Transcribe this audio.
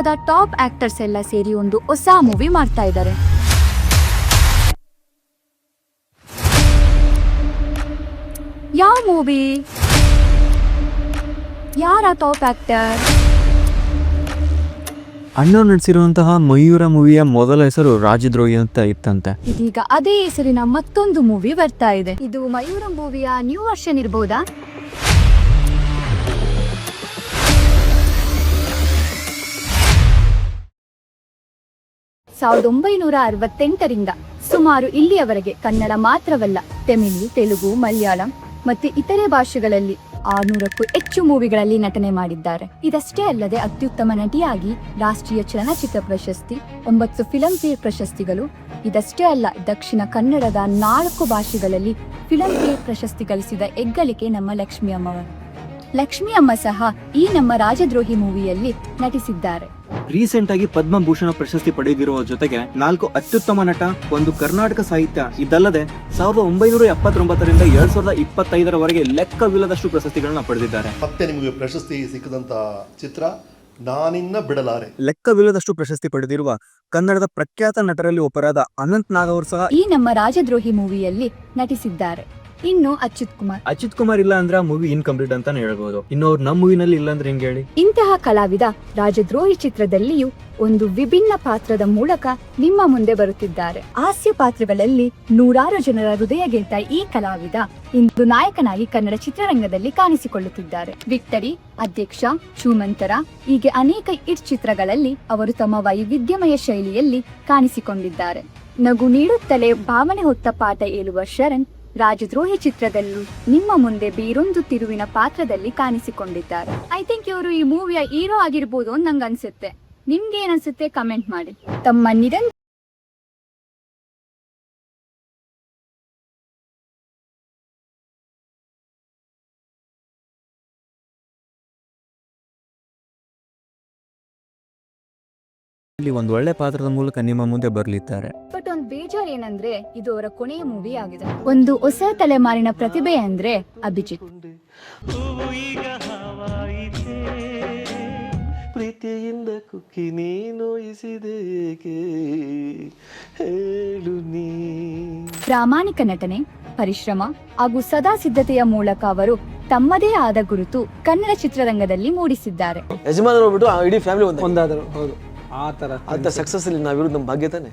ಕನ್ನಡದ top actors ಎಲ್ಲ ಸೇರಿ ಒಂದು ಹೊಸ ಮೂವಿ ಮಾಡ್ತಾ ಇದ್ದಾರೆ. ಯಾವ ಮೂವಿ? ಯಾರ ಟಾಪ್ ಆಕ್ಟರ್? ಅಣ್ಣ ನಡೆಸಿರುವಂತಹ ಮಯೂರ ಮೂವಿಯ ಮೊದಲ ಹೆಸರು ರಾಜದ್ರೋಹಿ ಅಂತ ಇತ್ತಂತೆ. ಇದೀಗ ಅದೇ ಹೆಸರಿನ ಮತ್ತೊಂದು ಮೂವಿ ಬರ್ತಾ ಇದೆ. ಇದು ಮಯೂರ ಮೂವಿಯ ನ್ಯೂ ವರ್ಷನ್ ಇರ್ಬೋದಾ? ಸಾವಿರದ ಒಂಬೈನೂರ ಅರವತ್ತೆಂಟರಿಂದ ಸುಮಾರು ಇಲ್ಲಿಯವರೆಗೆ ಕನ್ನಡ ಮಾತ್ರವಲ್ಲ, ತಮಿಳು, ತೆಲುಗು, ಮಲಯಾಳಂ ಮತ್ತು ಇತರೆ ಭಾಷೆಗಳಲ್ಲಿ ಆರ್ನೂರಕ್ಕೂ ಹೆಚ್ಚು ಮೂವಿಗಳಲ್ಲಿ ನಟನೆ ಮಾಡಿದ್ದಾರೆ. ಇದಷ್ಟೇ ಅಲ್ಲದೆ ಅತ್ಯುತ್ತಮ ನಟಿಯಾಗಿ ರಾಷ್ಟ್ರೀಯ ಚಲನಚಿತ್ರ ಪ್ರಶಸ್ತಿ, ಒಂಬತ್ತು ಫಿಲಂ ಫೇರ್ ಪ್ರಶಸ್ತಿಗಳು, ಇದಷ್ಟೇ ಅಲ್ಲ ದಕ್ಷಿಣ ಕನ್ನಡದ ನಾಲ್ಕು ಭಾಷೆಗಳಲ್ಲಿ ಫಿಲಂ ಫೇರ್ ಪ್ರಶಸ್ತಿ ಗಳಿಸಿದ ಹೆಗ್ಗಳಿಕೆ ನಮ್ಮ ಲಕ್ಷ್ಮಿ ಅಮ್ಮವರು. ಲಕ್ಷ್ಮಿ ಅಮ್ಮ ಸಹ ಈ ನಮ್ಮ ರಾಜದ್ರೋಹಿ ಮೂವಿಯಲ್ಲಿ ನಟಿಸಿದ್ದಾರೆ. ರೀಸೆಂಟ್ ಆಗಿ ಪದ್ಮಭೂಷಣ ಪ್ರಶಸ್ತಿ ಪಡೆದಿರುವ ಜೊತೆಗೆ ನಾಲ್ಕು ಅತ್ಯುತ್ತಮ ನಟ ಒಂದು ಕರ್ನಾಟಕ ಸಾಹಿತ್ಯ ಇದಲ್ಲದೆ ಸಾವಿರದ ಒಂಬೈನೂರ ಎಪ್ಪತ್ತೊಂಬತ್ತರಿಂದ ಎರಡ್ ಸಾವಿರದ ಇಪ್ಪತ್ತೈದರವರೆಗೆ ಲೆಕ್ಕವಿಲ್ಲದಷ್ಟು ಪ್ರಶಸ್ತಿಗಳನ್ನ ಪಡೆದಿದ್ದಾರೆ. ಮತ್ತೆ ನಿಮಗೆ ಪ್ರಶಸ್ತಿ ಸಿಕ್ಕದಂತ ಚಿತ್ರ ನಾನಿನ್ನ ಬಿಡಲಾರೆ. ಲೆಕ್ಕವಿಲ್ಲದಷ್ಟು ಪ್ರಶಸ್ತಿ ಪಡೆದಿರುವ ಕನ್ನಡದ ಪ್ರಖ್ಯಾತ ನಟರಲ್ಲಿ ಒಬ್ಬರಾದ ಅನಂತ್ ನಾಗ್ ಅವರು ಸಹ ಈ ನಮ್ಮ ರಾಜದ್ರೋಹಿ ಮೂವಿಯಲ್ಲಿ ನಟಿಸಿದ್ದಾರೆ. ಇನ್ನು ಅಚ್ಯುತ್ ಕುಮಾರ್. ಅಚ್ಯುತ್ ಕುಮಾರ್ ಇಲ್ಲ ಅಂದ್ರೆ ಮೂವಿ ಇನ್ಕಂಪ್ಲೀಟ್ ಅಂತಾನೆ ಹೇಳ್ಬೋದು. ಇನ್ನು ಅವ್ರು ನಮ್ಮ ಮೂವಿನಲ್ಲಿ ಇಲ್ಲ ಅಂದ್ರೆ ಹೆಂಗ್ ಹೇಳಿ? ಇಂತಹ ಕಲಾವಿದ ರಾಜದ್ರೋಹಿ ಚಿತ್ರದಲ್ಲಿಯೂ ಒಂದು ವಿಭಿನ್ನ ಪಾತ್ರದ ಮೂಲಕ ನಿಮ್ಮ ಮುಂದೆ ಬರುತ್ತಿದ್ದಾರೆ. ಹಾಸ್ಯ ಪಾತ್ರಗಳಲ್ಲಿ ನೂರಾರು ಜನರ ಹೃದಯ ಗೆದ್ದ ಈ ಕಲಾವಿದ ಇಂದು ನಾಯಕನಾಗಿ ಕನ್ನಡ ಚಿತ್ರರಂಗದಲ್ಲಿ ಕಾಣಿಸಿಕೊಳ್ಳುತ್ತಿದ್ದಾರೆ. ವಿಕ್ಟರಿ ಅಧ್ಯಕ್ಷ ಶ್ರೀಮಂತರ ಹೀಗೆ ಅನೇಕ ಇಟ್ ಚಿತ್ರಗಳಲ್ಲಿ ಅವರು ತಮ್ಮ ವೈವಿಧ್ಯಮಯ ಶೈಲಿಯಲ್ಲಿ ಕಾಣಿಸಿಕೊಂಡಿದ್ದಾರೆ. ನಗು ನೀಡುತ್ತಲೇ ಭಾವನೆ ಹೊತ್ತ ಪಾಠ ಹೇಳುವ ಶರಣ್ ರಾಜದ್ರೋಹಿ ಚಿತ್ರದಲ್ಲೂ ನಿಮ್ಮ ಮುಂದೆ ಬೇರೊಂದು ತಿರುವಿನ ಪಾತ್ರದಲ್ಲಿ ಕಾಣಿಸಿಕೊಂಡಿದ್ದಾರೆ. ಐ ಥಿಂಕ್ ಇವರು ಈ ಮೂವಿಯ ಹೀರೋ ಆಗಿರ್ಬೋದು ಅಂತ ನಂಗೆ ಅನ್ಸುತ್ತೆ ನಿಮ್ಗೆ ಏನನ್ಸುತ್ತೆ ಕಮೆಂಟ್ ಮಾಡಿ. ತಮ್ಮ ನಿರಂತರ ಇಲ್ಲಿ ಒಂದು ಒಳ್ಳೆ ಪಾತ್ರದ ಮೂಲಕ ನಿಮ್ಮ ಮುಂದೆ ಬರಲಿದ್ದಾರೆ. ಬಟ್ ಒಂದು ಬೇಜಾರ್ ಏನಂದ್ರೆ ಇದು ಅವರ ಕೊನೆಯ ಮೂವಿ ಆಗಿದೆ. ಒಂದು ಹೊಸ ತಲೆಮಾರಿನ ಪ್ರತಿಭೆ ಅಂದ್ರೆ ಅಭಿಜಿತ್. ಪ್ರೀತಿಯಿಂದ ಕುಕ್ಕಿ ನೀನು ಇಸಿದೇಕೆ ಹೇಳು ನೀ ಪ್ರಾಮಾಣಿಕ ನಟನೆ ಪರಿಶ್ರಮ ಹಾಗೂ ಸದಾ ಸಿದ್ಧತೆಯ ಮೂಲಕ ಅವರು ತಮ್ಮದೇ ಆದ ಗುರುತು ಕನ್ನಡ ಚಿತ್ರರಂಗದಲ್ಲಿ ಮೂಡಿಸಿದ್ದಾರೆ. ಯಜಮಾನರು ಹೋಗ್ಬಿಟ್ಟು ಆ ಇಡೀ ಫ್ಯಾಮಿಲಿ ಒಂದೇ. ಒಂದಾದರು ಹೌದು. ಆ ಥರ ಅಂತ ಸಕ್ಸಸ್ ಅಲ್ಲಿ ನಾವಿರೋದು ನಮ್ಮ ಭಾಗ್ಯ ತಾನೆ?